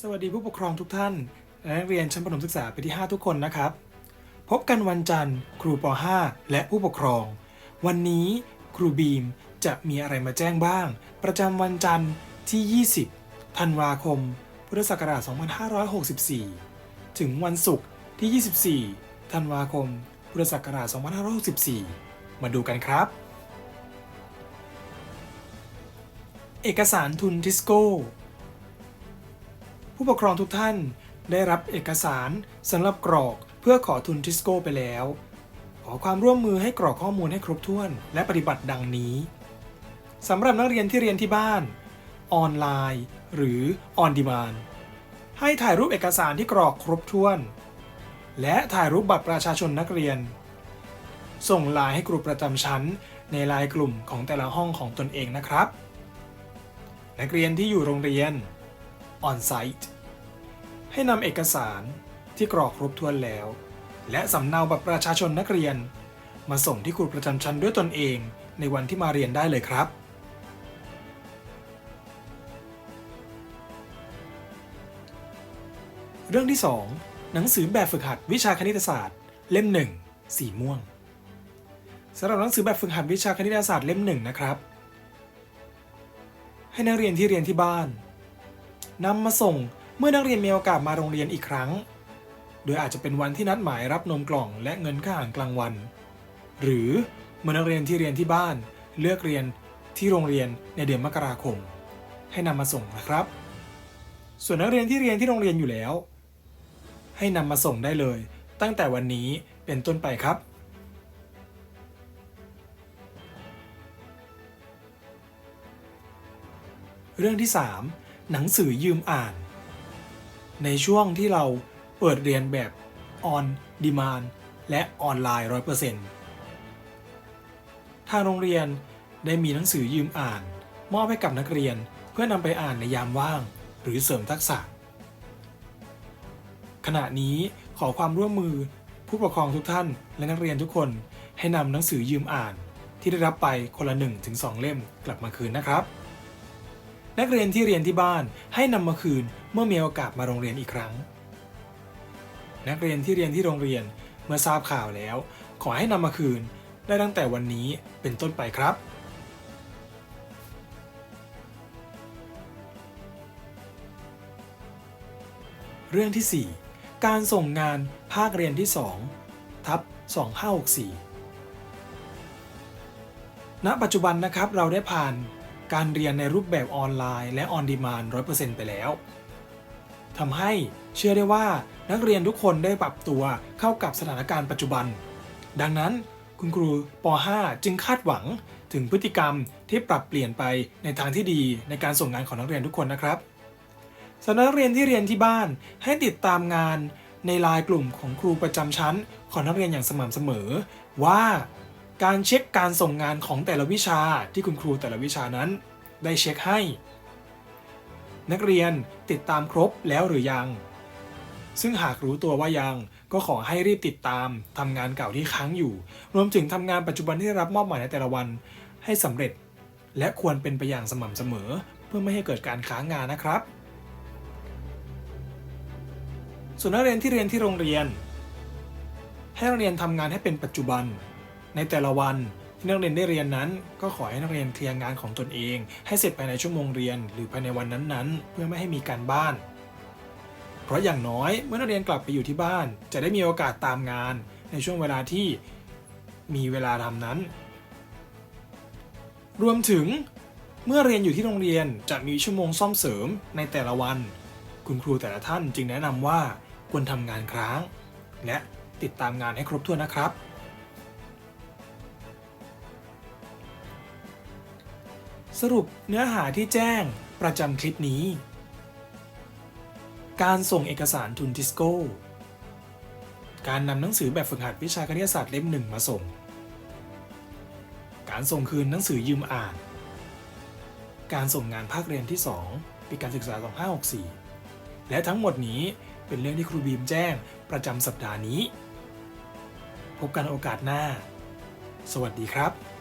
สวัสดีผู้ปกครองทุกท่าน และนักเรียนชั้นประถมศึกษาปีที่ 5 ทุกคนนะครับ พบกันวันจันทร์ ครูป .5 และผู้ปกครอง วันนี้ครูบีมจะมีอะไรมาแจ้งบ้าง ประจำวันจันทร์ที่ 20 ธันวาคม พุทธศักราช 2564 ถึงวันศุกร์ที่ 24 ธันวาคม พุทธศักราช 2564 มาดูกันครับ เอกสารทุนทิสโก้ ผู้ปกครองทุกท่านได้รับเอกสารสำหรับกรอกเพื่อขอทุนทิสโก้ไปแล้ว ขอความร่วมมือให้กรอกข้อมูลให้ครบถ้วน และปฏิบัติดังนี้สำหรับนักเรียนที่เรียนที่บ้าน ออนไลน์ หรือออนดีมานให้ถ่ายรูปเอกสารที่กรอกครบถ้วน และถ่ายรูปบัตรประชาชนนักเรียน ส่งไลน์ให้ครูประจำชั้น ในไลน์กลุ่มของแต่ละห้องของตนเองนะครับ นักเรียนที่อยู่โรงเรียน on site ให้นำเอกสารที่กรอกครบถ้วนแล้ว และสำเนาบัตรประชาชนนักเรียน มาส่งที่ครูประจำชั้นด้วยตนเองในวันที่มาเรียนได้เลยครับ เรื่องที่ 2 หนังสือแบบฝึกหัดวิชาคณิตศาสตร์ เล่ม 1 สีม่วงสำหรับหนังสือแบบฝึกหัดวิชาคณิตศาสตร์เล่มหนึ่งนะครับ ให้นักเรียนที่เรียนที่บ้านนำมาส่ง เมื่อนักเรียนมีโอกาสมาโรงเรียนอีกครั้ง โดยอาจจะเป็นวันที่นัดหมายรับนมกล่องและเงินค่าอาหารกลางวัน หรือเมื่อนักเรียนที่เรียนที่บ้านเลือกเรียนที่โรงเรียนในเดือนมกราคม ให้นำมาส่งนะครับ ส่วนนักเรียนที่เรียนที่โรงเรียนอยู่แล้ว ให้นำมาส่งได้เลย ตั้งแต่วันนี้เป็นต้นไปครับเรื่องที่ 3 หนังสือยืมอ่าน ในช่วงที่เราเปิดเรียนแบบ on demand และออนไลน์ 100%ทางโรงเรียนได้มีหนังสือยืมอ่าน มอบให้กับนักเรียนเพื่อนำไปอ่านในยามว่าง หรือเสริมทักษะ ขณะนี้ขอความร่วมมือผู้ปกครองทุกท่านและนักเรียนทุกคนให้นำหนังสือยืมอ่าน ที่ได้รับไปคนละ1-2 เล่มกลับมาคืนนะครับ นักเรียนที่เรียนที่บ้านให้นำมาคืนเมื่อมีโอกาสมาโรงเรียนอีกครั้ง นักเรียนที่เรียนที่โรงเรียนเมื่อทราบข่าวแล้ว ขอให้นำมาคืนได้ตั้งแต่วันนี้เป็นต้นไปครับ เรื่องที่ 4 การส่งงานภาคเรียนที่ 2 ทับ 2564 ณ ปัจจุบันนะครับเราได้ผ่าน การเรียนในรูปแบบออนไลน์และออนดีมาน100%ไปแล้วทำให้เชื่อได้ว่านักเรียนทุกคนได้ปรับตัวเข้ากับสถานการณ์ปัจจุบัน ดังนั้นคุณครูป .5 จึงคาดหวังถึงพฤติกรรมที่ปรับเปลี่ยนไปในทางที่ดีในการส่งงานของนักเรียนทุกคนนะครับสำหรับนักเรียนที่เรียนที่บ้านให้ติดตามงานในไลน์กลุ่มของครูประจำชั้นของนักเรียนอย่างสม่ำเสมอ ว่า การเช็คการส่งงานของแต่ละวิชาที่คุณครูแต่ละวิชานั้น ได้เช็คให้ นักเรียนติดตามครบแล้วหรือยัง ซึ่งหากรู้ตัวว่ายังก็ขอให้รีบติดตามทำงานเก่าที่ค้างอยู่ รวมถึงทำงานปัจจุบันที่ได้รับมอบหมายในแต่ละวัน ให้สำเร็จ และควรเป็นไปอย่างสม่ำเสมอ เพื่อไม่ให้เกิดการค้างงานนะครับ ส่วนนักเรียนที่เรียนที่โรงเรียน ให้นักเรียนทำงานให้เป็นปัจจุบัน ในแต่ละวันที่นักเรียนได้เรียนนั้น ก็ขอให้นักเรียนเคลียร์งานของตนเอง ให้เสร็จภายในชั่วโมงเรียน หรือภายในวันนั้นๆ เพื่อไม่ให้มีการบ้าน เพราะอย่างน้อยเมื่อนักเรียนกลับไปอยู่ที่บ้าน จะได้มีโอกาสตามงาน ในช่วงเวลาที่มีเวลาทำนั้น รวมถึงเมื่อเรียนอยู่ที่โรงเรียนจะมีชั่วโมงซ่อมเสริมในแต่ละวัน คุณครูแต่ละท่านจึงแนะนำว่าควรทำงานครั้ง และติดตามงานให้ครบถ้วนนะครับ สรุปเนื้อหาที่แจ้งประจำคลิปนี้ การส่งเอกสารทุนทิสโก้ การนำหนังสือแบบฝึกหัดวิชาคณิตศาสตร์เล่มหนึ่งมาส่ง การส่งคืนหนังสือยืมอ่าน การส่งงานภาคเรียนที่ 2 ปีการศึกษา 2564 และทั้งหมดนี้เป็นเรื่องที่ครูบีมแจ้งประจำสัปดาห์นี้ พบกันโอกาสหน้า สวัสดีครับ